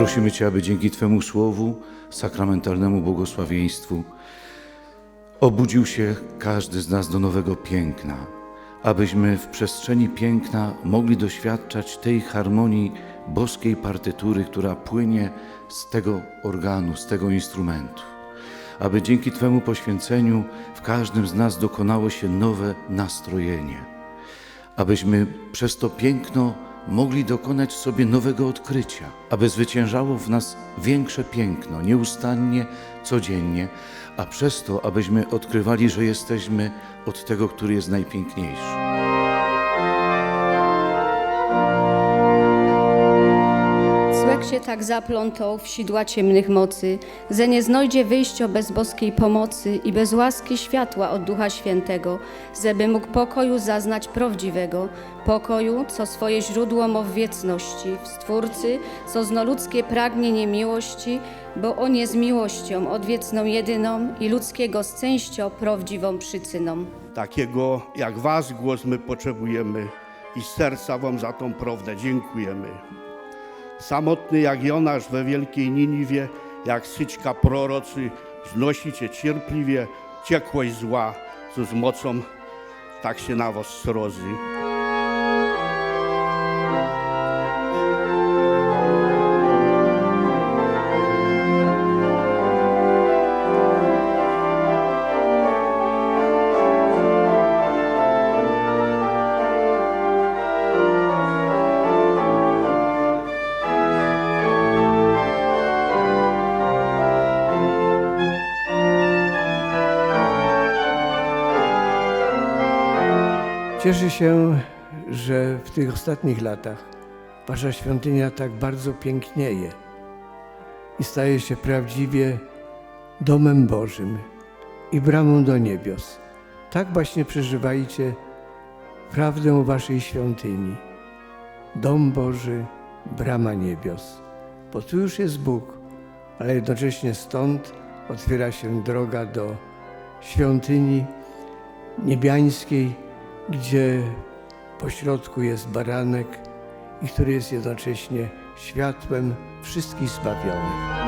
Prosimy Cię, aby dzięki Twemu słowu, sakramentalnemu błogosławieństwu, obudził się każdy z nas do nowego piękna, abyśmy w przestrzeni piękna mogli doświadczać tej harmonii boskiej partytury, która płynie z tego organu, z tego instrumentu. Aby dzięki Twemu poświęceniu w każdym z nas dokonało się nowe nastrojenie abyśmy przez to piękno mogli dokonać sobie nowego odkrycia, aby zwyciężało w nas większe piękno, nieustannie, codziennie, a przez to, abyśmy odkrywali, że jesteśmy od tego, który jest najpiękniejszy. Złek się tak zaplątał w sidła ciemnych mocy, że nie znajdzie wyjścia bez boskiej pomocy i bez łaski światła od Ducha Świętego, żeby mógł pokoju zaznać prawdziwego, pokoju, co swoje źródło ma w wieczności, w Stwórcy, co znoludzkie pragnienie miłości, bo On jest miłością odwieczną jedyną i ludzkiego szczęścia prawdziwą przyczyną. Takiego jak Was głos my potrzebujemy i z serca Wam za tą prawdę dziękujemy. Samotny jak Jonasz we wielkiej Niniwie, jak syczka prorocy, znosicie cierpliwie ciekłość zła, co z mocą tak się na Was srodzy. Cieszę się, że w tych ostatnich latach Wasza świątynia tak bardzo pięknieje i staje się prawdziwie domem Bożym i bramą do niebios. Tak właśnie przeżywajcie prawdę Waszej świątyni. Dom Boży, brama niebios. Bo tu już jest Bóg, ale jednocześnie stąd otwiera się droga do świątyni niebiańskiej, gdzie pośrodku jest baranek i który jest jednocześnie światłem wszystkich zbawionych.